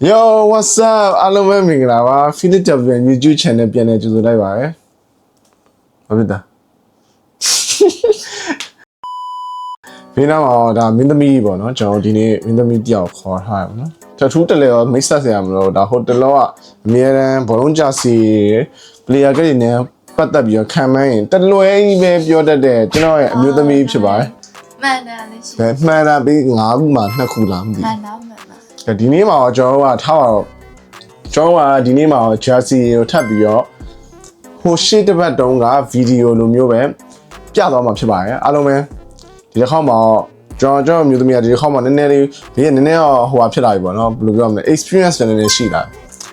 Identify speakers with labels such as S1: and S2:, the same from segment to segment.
S1: Yo what's up အားလုံးပဲမင်္ဂလာပါ Philip W YouTube channel ပြန်လည်ကြိုဆိုလိုက်ပါရယ်ဘာဖြစ်တာဖေးနာမှာဒါမင်းသမီးပေါ့နော်ကျွန်တော်ဒီနေ့မင်းသမီးတယောက်ခေါ်ထားရပါနော်တထူးတလဲရောမိတ်ဆက်ဆရာမလို့ဒါဟိုတလောကအမြဲတမ်းဘောလုံးကြစီ player ကလေးနဲ့ပတ်သက်ပြီးတော့ခံမှန်းရင်တလွဲကြီးပဲပြောတတ်တဲ့ကျွန်တော်ရဲ့အမျိုးသမီးဖြစ်ပါတယ်
S2: မှန်တယ်လေးရှိ
S1: ဘယ်မှန်တာပြီး၅ခုမှ2ခုလားမသိဘူး
S2: မှန်တော့မှန်ပါ
S1: ဒီနေ့မှာတော့ကျွန်တော်တို့ကထားပါတော့ကျွန်တော်ကဒီနေ့မှာတော့ jersey ကိုထပ်ပြီးတော့ဟိုရှေ့တစ်ပတ်တုန်းကဗီဒီယိုလိုမျိုးပဲပြသွားမှာဖြစ်ပါတယ်အားလုံးပဲဒီတစ်ခေါက်မှာတော့ကျွန်တော်ကျွန်တော်မျိုးသမီးကဒီတစ်ခေါက်မှာနည်းနည်းလေးဒီကနည်းနည်းတော့ဟိုဟာဖြစ်လာပြီပေါ့နော်ဘယ်လိုပြောမလဲ experience နည်းနည်းရှိလာ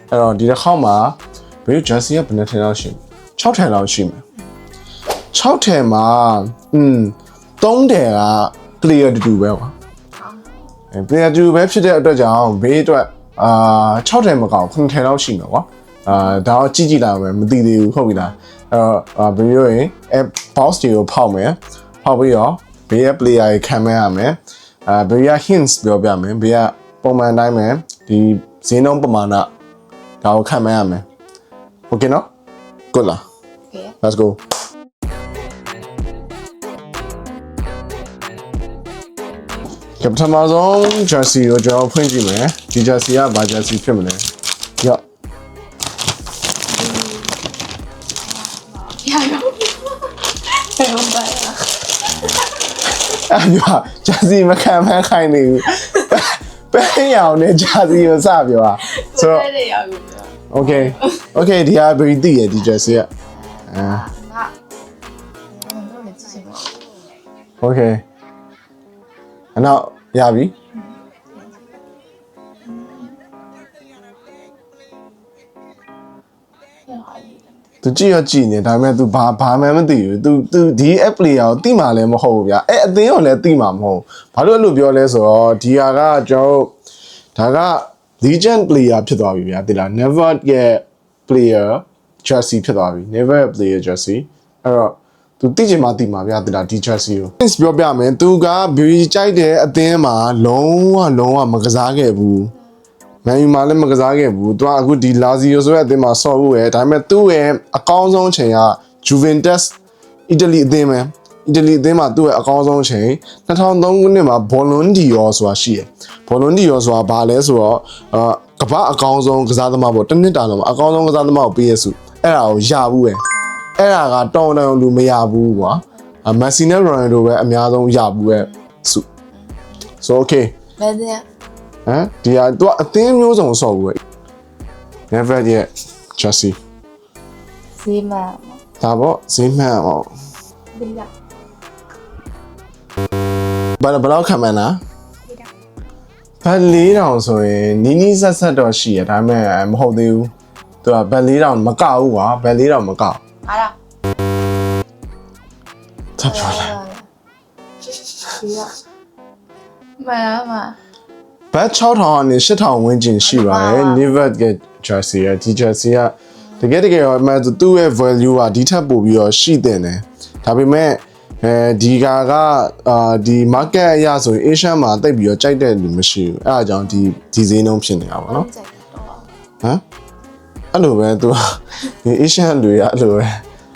S1: အဲ့တော့ဒီတစ်ခေါက်မှာဘယ် jersey ကဘယ်နှစ်ထင်လောက်ရှိမလဲ6ထင်လောက်ရှိမယ်6ထင်မှာอืม3ထင်က clear တူတူပဲကွာအဲ player 2ပဲဖြစ်တဲ့အတွက်ကြောင့်ဘေးအတွက်အာ6ထည်မကောက်9ထည်လောက်ရှိမှာကွာအာဒါတော့ကြည့်ကြည့်လာမယ်မသိသေးဘူးဟုတ်ပြီလားအဲ့တော့အာဘယ်လိုရင်အဲ box တွေကိုဖောက်မယ်ဖောက်ပြီးတော့ဘေးရဲ့ player တွေခံမဲ့ရမယ်အာဘေးရဲ့ hints ပြောပြမယ်ဘေးကပုံမှန်တိုင်းပဲဒီဈေးနှုန်းပမာဏဒါကိုခံမဲ့ရမယ် okay နော် good လား
S2: โอเค
S1: let's go ကပထမဆုံး jersey ကိုကျွန်တော်ဖွင့်ကြည့်မယ်ဒီ jersey ကဘာ jersey ဖြစ်မလဲရော့
S2: ရရောဘယ်လိုပါလဲ
S1: အဲ့ပြော jersey မခံမခိုင်းနေဘူးပဲရောင်နဲ့ jersey ကိုစပြောတာဆိုတော့
S2: တဲ့ရောက်ပြီ
S1: okay okay ဒီဟာဘယ်တည်ရဒီ jersey ကအာ
S2: ငါငါတို့လည်းကြည့်ချင်ပါ
S1: okay အနောက် ရပြီ သူကြည့်ရကြည့်နေဒါပေမဲ့ तू ဘာဘာမှမသိဘူး तू तू ဒီ app player ကိုတိမှလည်းမဟုတ်ဘူးဗျာအဲအသင်းကိုလည်းတိမှမဟုတ်ဘာလို့အဲ့လိုပြောလဲဆိုတော့ဒီဟာကကျွန်တော်တို့ဒါက legend player ဖြစ်သွားပြီဗျာတိလား never ရဲ့ player jersey ဖြစ်သွားပြီ never player jersey အဲ့တော့ तू တိချင်မှတိမှဗျာတိလားဒီ jersey ကို Prince ပြောပြမယ် तू ကဘီကြိုက်တဲ့အသင်းမှာလုံးဝလုံးဝမကစားခဲ့ဘူးမန်ယူမှာလည်းမကစားခဲ့ဘူး။သူကအခုဒီလာဇီယိုဆိုတဲ့အသင်းမှာဆော့ဖို့ရယ်ဒါပေမဲ့သူ့ရဲ့အကောင်းဆုံးအချိန်က Juventus အီတလီအသင်းပဲ။အီတလီအသင်းမှာသူ့ရဲ့အကောင်းဆုံးအချိန်2003ခုနှစ်မှာ Ballon d'Or ဆိုတာရှိတယ်။ Ballon d'Or ဆိုတာဘာလဲဆိုတော့အာကမ္ဘာအကောင်းဆုံးကစားသမားပေါ့တစ်နှစ်တာလုံးမှာအကောင်းဆုံးကစားသမားကိုပေးရစုအဲ့ဒါကိုရဘူးပဲ။ အဲ့ဒါကတောင်းတန်းလူမရဘူးကွာ။မက်ဆီနဲ့ရိုနယ်ဒိုပဲအများဆုံးရဘူးပဲစု။ So okay
S2: ဘယ်တဲ့
S1: ဟမ်ဒီဟာသူကအသင်းမျိုးစုံဆော့ဘူးပဲ never ရဲ့ Chelsea
S2: ဈေးမှာ
S1: ဒါပေါ့ဈေးမှန်ပေါ့
S2: ဒီက
S1: ဘာဘယ်လောက်ခံမှန်းလားဘတ်၄တောင်ဆိုရင်နီးနီးဆက်ဆက်တော့ရှိရဒါပေမဲ့မဟုတ်သေးဘူးသူကဘတ်၄တောင်မကဘူးကွာဘတ်၄တောင်မကဘူး
S2: အားလား
S1: သက်ပြောလာ
S2: ဒီကမမ
S1: ဘတ်6000ကနေ8000ဝန်းကျင်ရှိပါတယ် never get jersey ရဲ့ဒီ jersey ကတကယ်တကယ်တော့အမှန်ဆိုသူ့ရဲ့ value ကဒီထက်ပိုပြီးတော့ရှိတဲ့တယ်ဒါပေမဲ့အဲဒီကာကအာဒီ market အရဆိုရင် Asian မှာတိတ်ပြီးတော့ကြိုက်တဲ့လူမရှိဘူးအဲအကြောင်းဒီဒီဈေးနှုန်းဖြစ်နေတာပေါ့နော်
S2: ကြိုက်တော့
S1: ဟမ် အဲ့လိုပဲသူကဒီ Asian လူရအဲ့လိုပဲ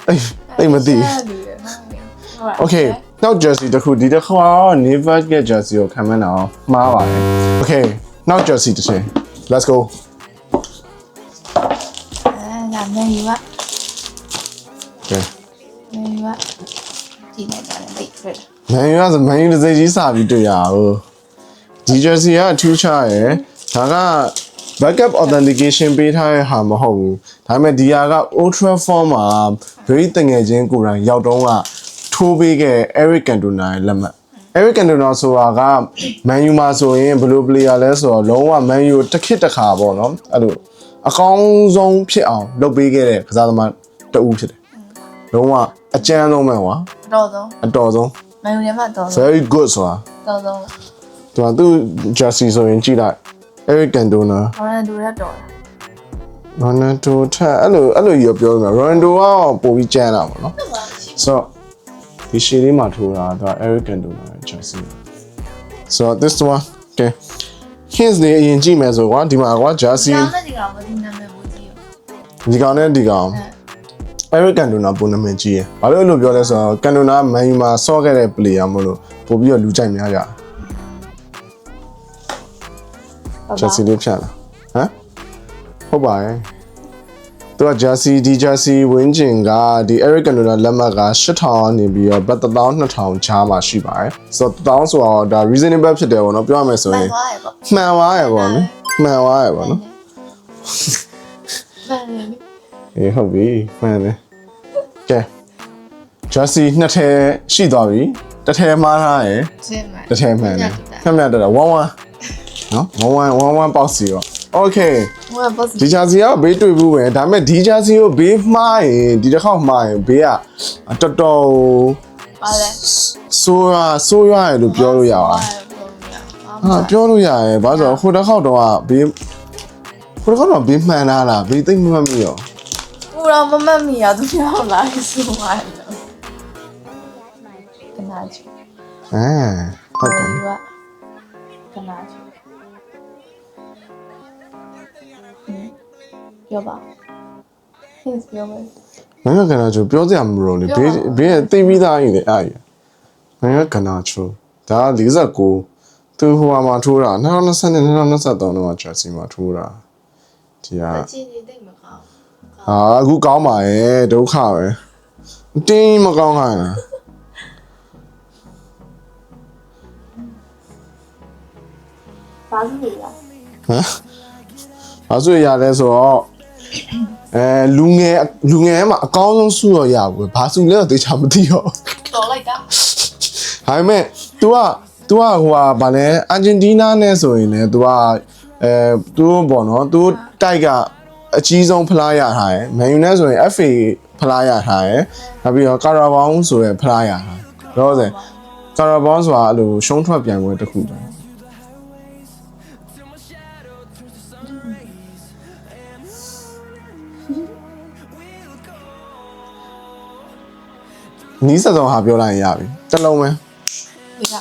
S1: တိတ်တိတ်မသိဘူး Okay နောက် jersey တစ်ခုဒီတစ်ခါတော့ never get jersey ကိုခံမန်းတော့မှားပါတယ် Okay နောက် jersey တစ်ချိန် let's go
S2: အဲဒါမင်းယူက
S1: Okay
S2: မင်းယူကကြည့်နေကြတယ်ဒိတ်ဖရက်
S1: မန်ယူကဆိုမန်ယူတစ်စိတ်ကြီးစာပြီးတွေ့ရအောင်ဒီ jersey ကအထူးခြားရယ်ဒါက backup authentication ပေးထားတဲ့ဟာမဟုတ်ဘူးဒါပေမဲ့ဒီဟာက ultra form မှာ very တငယ်ချင်းကိုယ်တိုင်ရောက်တော့ကထိုးပေးခဲ့ Eric Cantona ရဲ့လက်မှတ် Eric Cantona ဆိုတာက Man U မှာဆိုရင်ဘယ်လို player လဲဆိုတော့လုံးဝ Man U တစ်ခစ်တစ်ခါပေါ့နော်အဲ့လိုအကောင်းဆုံးဖြစ်အောင်လုပ်ပေးခဲ့တဲ့ကစားသမားတဦးဖြစ်တယ်လုံးဝအကျန်းဆုံးပဲကွာ
S2: တော့ဆုံး
S1: အတော်ဆုံး
S2: မင်းယူထဲမှာတော့ဆုံး
S1: very good ဆိုတာ
S2: တော့ဆုံး
S1: သူကသူ့ jersey ဆိုရင်ကြည့်လိုက် Eric Cantona
S2: ဟောရတူရက်တော့
S1: Ronaldo ထက်အဲ့လိုအဲ့လိုကြီးပြောလို့မရ Ronaldo ကပိုပြီးကျန်းတာပေါ့နော်ဆိုတော့ဒီရှည်လေးမှာထိုးတာသူက Eric Cantona ရဲ့ jersey so this one okay hints တွေအရင်ကြည့်မယ်ဆိုကွာဒီမှာကွာ jersey
S2: ကျောင်းတဲ့ဒီကောင်မဒီနာမည်ဘူးကြီးရော
S1: ဒီကောင်နဲ့ဒီကောင် Eric Cantona ပုံနာမည်ကြီးရယ်ဘာလို့အဲ့လိုပြောလဲဆိုတော့ Cantona မန်ယူမှာဆော့ခဲ့တဲ့ player မလို့ပို့ပြီးတော့လူကြိုက်များကြ
S2: ဟုတ် ပါ
S1: Jersey လေးဖြတ်လာဟမ်ဟုတ်ပါရဲ့သူက Jersey ဒီ Jersey ဝင်းကျင်ကဒီ Eric Cantona လက်မှတ်က8000နေပြီးတော့ဘတ်12000ချားမှာရှိပါတယ်ဆိုတော့1000ဆိုတော့ဒါ reasonable ဖြစ်တယ်ပေါ့နော်ပြောရမယ်ဆို
S2: မှ
S1: ရ
S2: န်
S1: င်
S2: သွားရဲ့ပေါ့
S1: မှန်သွားရယ်ပေါ့နော်မှန်သွားရယ်ပေါ့နော်
S2: မှန်တယ်လေ
S1: အေးဟုတ်ပြီမှန်တယ်ကဲ Jersey နှစ်ထည်ရှိသွားပြီတစ်ထည်မှားထားရယ်
S2: ရှင်းမှန်
S1: တစ်ထည်မှန်တယ်ဖက်မြတ်တော့1 1 နော်1 1 1 1ပေါက်စီရော Okay
S2: ဟိုကဘော့စ်
S1: ဒီ Jersey ကဘေးတွေ့ဘူးပဲဒါပေမဲ့ဒီ Jersey ကိုဘေးမှားရင်ဒီတစ်ခေါက်မှားရင်ဘေးကတော်တော်
S2: ပါလဲ
S1: ဆိုးရဆိုးရရလို့ပြောလို့ရပါတယ်ဟာပြောလို့ရရယ်ဘာလို့လဲဆိုတော့ဟိုတစ်ခေါက်တော့ကဘေးဟိုတစ်ခေါက်တော့ဘေးမှန်လာလားဘေးသိမ့်မမှတ်မိရော
S2: ကိုတော့မမတ်မီရသူရောက်လာဆိုပါတော့ကနာချူ
S1: အဲဟုတ်တယ်
S2: ကကနာချူ ပြောပါ Hints ပြောမယ်
S1: ငါကကနာချိုပြောစရာမလိုလေဘေးဘေးသိပြီးသားကြီးလေအဲ့ငါကကနာချိုဒါ49သူဟိုမှာထိုးတာ2020နဲ့2023တော့ Jersey မှာထိုးတာဒီဟာ
S2: အချင်းနေတိတ်မကောင်း
S1: ဟာအခုကောင်းပါရဲ့ဒုက္ခပဲတင်းမကောင်းခိုင်းလား
S2: ဘာလို့လဲ
S1: ဟမ်ဘာဆိုရလဲဆိုတော့ အဲလူငယ်လူငယ်မှာအကောင်းဆုံးစုတော့ရဘူးဘာစုလဲတော့တေချာမသိတော့
S2: တော်လိုက်တာ
S1: ဒါပေမဲ့ तू က तू ကဟိုဟာဗာလဲအာဂျင်တီးနားနဲ့ဆိုရင်လည်း तू ကအဲ तू ပေါ့နော် तू တိုက်ကအကြီးဆုံးဖလားရထားတယ်မန်ယူနဲ့ဆိုရင် FA ဖလားရထားတယ်နောက်ပြီးတော့ကာရာဘောင်းဆိုရယ်ဖလားရထားတယ်တော့ဆိုကာရာဘောင်းဆိုတာအဲ့လိုရှုံးထွက်ပြိုင်ပွဲတစ်ခုတည်း နီးစက်စုံဟာပြောလိုက်ရင်ရပြီတစ်လုံးပဲ
S2: ဝေက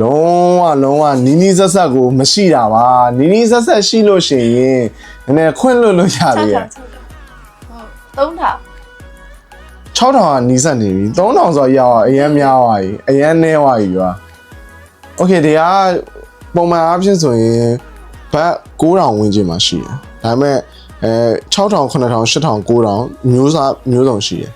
S1: လုံးဝလုံးဝနီးနီးဆက်ဆက်ကိုမရှိတာပါနီးနီးဆက်ဆက်ရှိလို့ရှိရင်နည်းနည်းခွင့်လွတ်လို့ရ
S2: 6
S1: ပြီ
S2: ထောင်6ထောင်ဟုတ်3ထောင်
S1: 6000ကနီးစက်နေပြီ3000ဆိုရောက်အရင်များသွားပြီအရင်နဲသွားပြီကွာโอเคဒီကပုံမှန်အားဖြင့်ဆိုရင်ဘတ်9000ဝန်းကျင်မှာရှိတယ်ဒါပေမဲ့အဲ6000 9000 8000 9000မျိုးစားမျိုးစုံရှိတယ်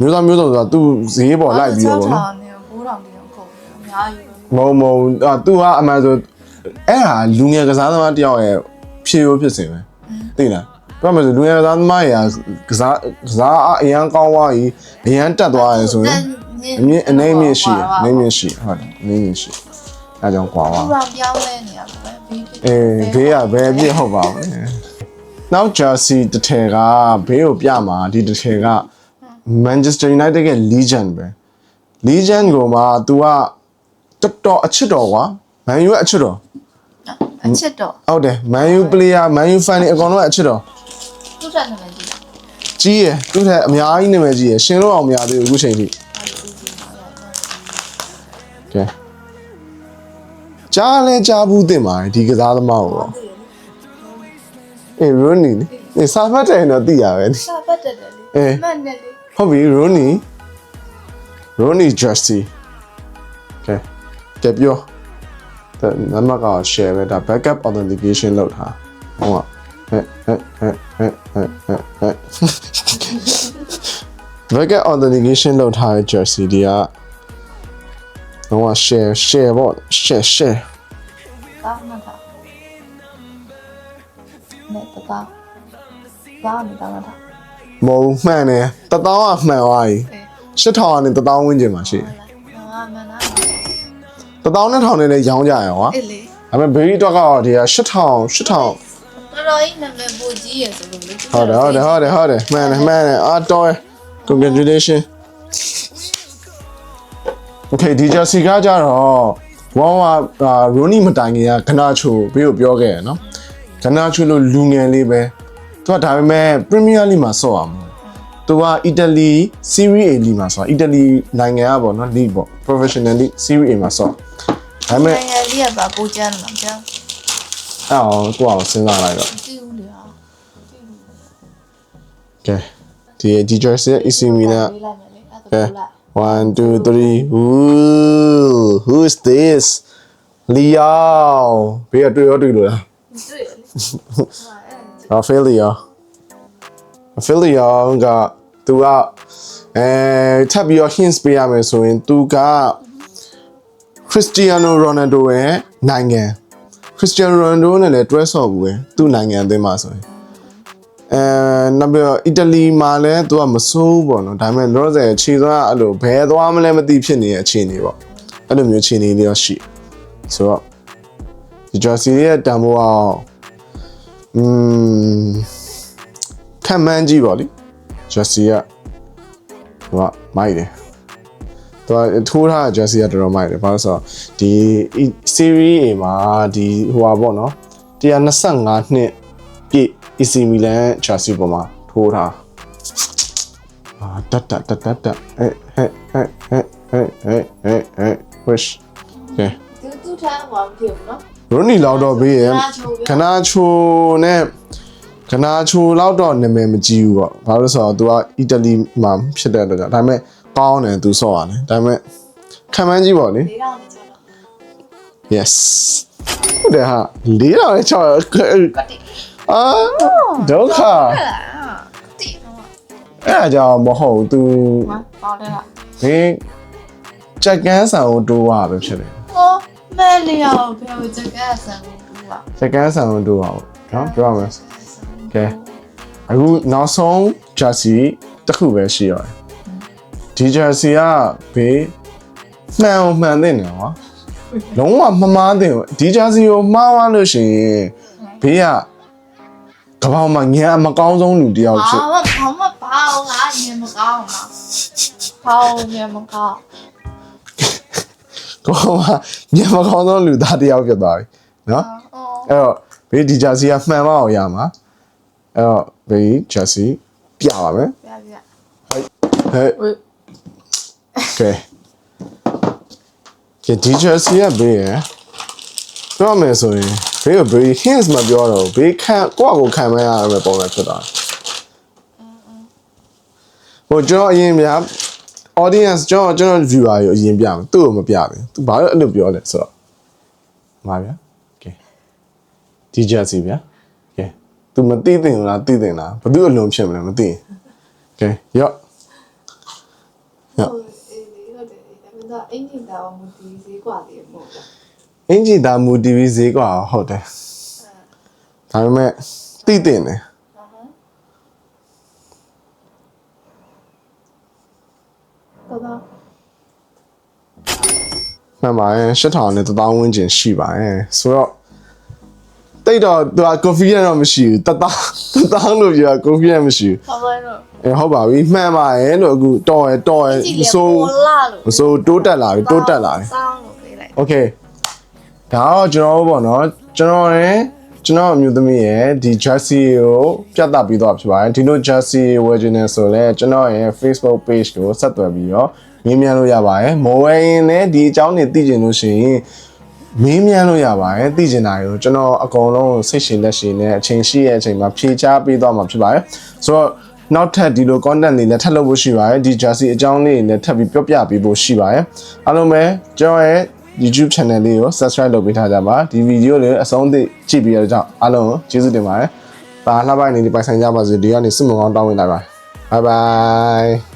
S1: မျိုးစားမျိုးစုံဆိုတာသူ့ဈေးပေါ်လိုက်ပြီးတော့ဗောနော်
S2: 6ထောင်နဲ့9ထောင်တောင်ကုန်တယ်အများကြီးပဲ
S1: မုံမုံအာသူကအမှန်ဆိုအဲ့ဟာလူငယ်ကစားသမားတယောက်ရဲ့ဖြည့်ရိုးဖြစ်စဉ်ပဲသိလားပြောမယ်ဆိုလူငယ်ကစားသမားရာကစားကစားအားအရန်ကောင်းသွားပြီအရန်တက်သွားရယ်ဆိုရင်အမြင့်အနေမြင့်ရှိတယ်အနေမြင့်ရှိတယ်ဟုတ်တယ်အနေမြင့်ရှိအဲကြောင့်ကွာ
S2: ဘာ
S1: ပါ
S2: ပြောင်းလဲနေရပါပဲဘေးဖြစ်
S1: အေးဘေးကဘယ်အပြည့်ဟုတ်ပါဘူးနောက် Jersey တစ်ထည်ကဘေးကိုပြမှာဒီတစ်ထည်က Manchester United ရဲ့ legend ပဲ legend ကိုမှ तू ကတော်တော်အချစ်တော်ကွာ Man U ရဲ့အချစ်တော်
S2: အချစ်တော့
S1: ဟုတ်တယ် Man U player Man U fan တွေအကောင်လုံးကအချစ်တော်
S2: သူ့တက်နေမယ်ကြီးလား
S1: ကြီးရယ်သူ့ထက်အများကြီးနာမည်ကြီးရယ်ရှင်လို့အောင်မရသေးဘူးအခုချိန်ထိကဲကြားလဲကြားဘူးတင်ပါတယ်ဒီကစားသမားကိုတော့အေး Rooney လေအေးစာဖတ်တယ်တော့သိရပဲနိ
S2: စာပတ်တက်တယ်
S1: အေး
S2: လေမှန်တယ်လေ
S1: ဟုတ်ပြီ Rooney Rooney Jersey ကဲကဲပြောဒါနမက share ပဲဒါ backup authentication လုပ်ထားဟုတ်ပါဟဲ့ဟဲ့ဟဲ့ဟဲ့ဟဲ့ဟဲ့ဟဲ့ backup authentication လုပ်ထားတဲ့ Jersey ဒီကတော့ share share ပေါ့ share share
S2: ကောင်းမှတ်တာနဲ့တကောင်းကောင်းနေကောင်းတာ
S1: မုံမှန်တယ်တသောင်းကမှန်သွားပြီ
S2: အေး
S1: 8000ကနေတသောင်းဝန်းကျင်မှာရှိတယ်
S2: ဟုတ်လားငါမှန်တာ
S1: တသောင်းနဲ့ထောင်နဲ့လည်းရောင်းကြရအောင်ကွာ
S2: အေးလေ
S1: ဒါပေမဲ့ baby dog ကတော့ဒီက8000 8000
S2: တော်တော်ကြီးနာမည်ပူကြီးရယ်ဆိုလို့လေ
S1: ဟုတ်တယ်ဟုတ်တယ်ဟုတ်တယ်ဟုတ်တယ်မှန်တယ်မှန်တယ်အာတော်ရယ် congratulation okay ဒီ Jersey ကကြတော့ဝမ်ဝါရိုနီမတိုင်ခင်ကဂနာချိုဘေးကိုပြောခဲ့ရနော်ဂနာချိုလို့လူငယ်လေးပဲ သူကဒါပေမဲ့ Premier League မှာဆော့အောင်သူကအီတလီ Serie A League မှာဆော့အီတလီနိုင်ငံကပေါ့နော် League ပေါ့ Professional League Serie A မှာဆော့ဒါပေမဲ့
S2: နိုင်ငံကြီးကပါပူချမ်းလားကျန်း
S1: အောင်ကိုအောင်စဉ်းစားလိုက်တော့
S2: မသိဘူးလေဟာ
S1: ကဲဒီဒီ jersey ရဲ့ AC Milan
S2: လေးလိုက်မယ်လေအဲ့ဒါကိုလိုက်
S1: One, two, three. Ooh, who is this? Leo. ဘေးကတွေ့ရောတွေ့လို့လား
S2: တွေ့ ရလေဟာအဲ့
S1: Ophelia. Ophelia ကသူကအဲထပ်ပြီးတော့ hints ပေးရမယ်ဆိုရင်သူက Cristiano Ronaldo ရဲ့နိုင်ငံ Cristiano Ronaldo နဲ့လည်းတွဲဆော့ဘူးပဲသူ့နိုင်ငံအသင်းမှာဆိုရင်အဲနောက်ပြီးတော့အီတလီမှာလည်းသူကမဆိုးဘူးပေါ့နော်ဒါပေမဲ့လောဆယ်ခြေသွားအဲ့လိုဘယ်သွားမလဲမသိဖြစ်နေတဲ့အခြေအနေပေါ့အဲ့လိုမျိုးအခြေအနေလေးတော့ရှိဆိုတော့ဒီ jersey ရဲ့တန်ဖိုးအောင် อืมခံမှန်းကြည့်ပါလိ Jersey ကဟိုကမိုက်တယ်သူကထိုးထား Jersey ကတော်တော်မိုက်တယ်ဘာလို့ဆိုတော့ဒီ Serie A မှာဒီဟိုဟာပေါ့နော်125နှစ်ပြည့် AC Milan Chelsea ပေါ်မှာထိုးထားအာတတ်တတ်တတ်တတ်ဟဲ့ဟဲ့ဟဲ့ဟဲ့ဟဲ့ဟဲ့ဟဲ့ wish ကဲ
S2: သူသူထားမှာဖြစ်ဘူးနော်
S1: ရိုနီလောက်တော့ဘေးရ
S2: ခဏချိုးပြ
S1: ခနာချိုနဲ့ခနာချိုလောက်တော့နာမည်မကြီးဘူးပေါ့ဘာလို့လဲဆိုတော့ तू ကအီတလီမှာဖြစ်တဲ့အတွက်ကြောင့်ဒါပေမဲ့ကောင်းတယ် तू ဆော့ရတယ်ဒါပေမဲ့ခံမှန်းကြီးပေါ့လေ
S2: လေးတော့နေကြတော့
S1: yes ဟုတ်တယ်ဟာလေးတော့ချောက်
S2: ကတိ
S1: အာဒုက္ခ
S2: တိနော်
S1: အဲ့ဒါကြောင့်မဟုတ် तू
S2: မပေါတယ်လား
S1: ဘေးကြက်ကန်းဆန်ကိုတိုးရပဲဖြစ်တယ်
S2: ဟော မဲလျောဘယ်လိုကြက်ကဆန်ဘူးပါ
S1: ကြက်ကန်းဆန်ကိုတိုးရအောင်နော်ပြောရမယ်ကဲအခုနောက်ဆုံး jersey တစ်ခုပဲရှိရတယ်ဒီ jersey ကဘေးမှန်အောင်မှန်တဲ့နေကွာလုံးဝမမားတဲ့ဒီ jersey ကိုမှားသွားလို့ရှိရင်ဘေးကကပောင်မှာညာအမကောင်းဆုံးလူတစ်ယောက်ဖြစ်
S2: ဘာမှဘာမှဘာအောင်ငါညမကောင်းမှာဘာအောင်ညမကောင်း
S1: ကပောင်မှာညာမကောင်းဆုံးလူသားတစ်ယောက်ဖြစ်သွားပြီနော်
S2: အော်
S1: အဲ့တော့ဘေးဒီ jersey ကမှန်မအောင်ရမှာအဲ့တော့ဘေး jersey ပြပါမယ်
S2: ပြပြ
S1: ဟဲ့
S2: ဝေး
S1: ကဲကဲဒီ jersey ကဘေးရယ်ပြောမယ်ဆိုရင်ဘေးကဘေး hints မပြောတော့ဘူးဘေးခံကိုယ့်အကိုခံမရရမယ်ပုံစံဖြစ်သွားတယ်ဟိုကျွန်တော်အရင်များ audience ကျွန်တော်ကျွန်တော် viewer ကိုအရင်ပြမယ်သူ့ကိုမပြဘူးသူဘာလို့အဲ့လိုပြောလဲဆိုတော့မှာဗျာကဲဒီ jersey ဗျာကဲ तू မသိသင်ဘူးလားသိသင်လားဘယ်သူအလုံးဖြစ်မလဲမသိရင်ကဲရော့
S2: ဟုတ်အေးလေဟုတ်တယ်ဒါပေမဲ့အင်ဂျင်တာမူတီဈေးกว่าသေးမို့လား
S1: အင်ဂျီတာမူ TV ဈေးกว่าဟုတ်တယ်ဒါပေမဲ့သိတင်တယ်
S2: တော်တော်
S1: မှန်ပါရဲ့8000နဲ့1000ဝန်းကျင်ရှိပါရဲ့ဆိုတော့တိတ်တော့သူက confidence တော့မရှိဘူး1000 1000လို့ပြော confidence မရှိဘူး
S2: ဘာလဲတော့
S1: အဲဟုတ်ပါပြီမှန်ပါရဲ့လို့အခုတော်ရတော်ရ
S2: ကြည့်
S1: မ
S2: လေ
S1: ဆိုး
S2: ပေါ်လာလို့
S1: မဆိုးတိုးတက်လာပြီတိုးတက်လာပြီ
S2: စောင်းလို့ပေးလိုက်
S1: Okay ဒါတော့ကျွန်တော်တို့ပေါ့နော်ကျွန်တော်ရဲ့ ကျွန်တော်အမျိုးသမီးရဲ့ဒီ jersey ကိုပြသပြီးတော့ဖြစ်ပါတယ်ဒီလို jersey ဝယ်ခြင်းနဲ့ဆိုလဲကျွန်တော်ရဲ့ Facebook page ကိုဆက်သွယ်ပြီးတော့မင်းမြန်လို့ရပါတယ်မဝယ်ရင်လည်းဒီအကြောင်းတွေသိကျင်လို့ရှိရင်မင်းမြန်လို့ရပါတယ်သိကျင်တာကိုကျွန်တော်အကုန်လုံးစိတ်ရှင်လက်ရှင်နဲ့အချိန်ရှိရဲ့အချိန်မှာဖြေချပေးသွားမှာဖြစ်ပါတယ်ဆိုတော့နောက်ထပ်ဒီလို content တွေလည်းထပ်လုပ်ဖို့ရှိပါတယ်ဒီ jersey အကြောင်းလေးတွေလည်းထပ်ပြီးပြောပြပေးဖို့ရှိပါတယ်အားလုံးပဲကျွန်တော်ရဲ့ YouTube channel လေးကို subscribe လုပ်ပေးထားကြပါဒီဗီဒီယိုလေးအဆုံးထိကြည့်ပြီးတော့ကြောင့်အားလုံးကိုကျေးဇူးတင်ပါတယ်။ဒါလှပပိုင်းနေဒီပိုင်ဆိုင်ကြပါစေဒီကနေစုမကောင်းတောင်းဝင်လိုက်ပါ။ Bye bye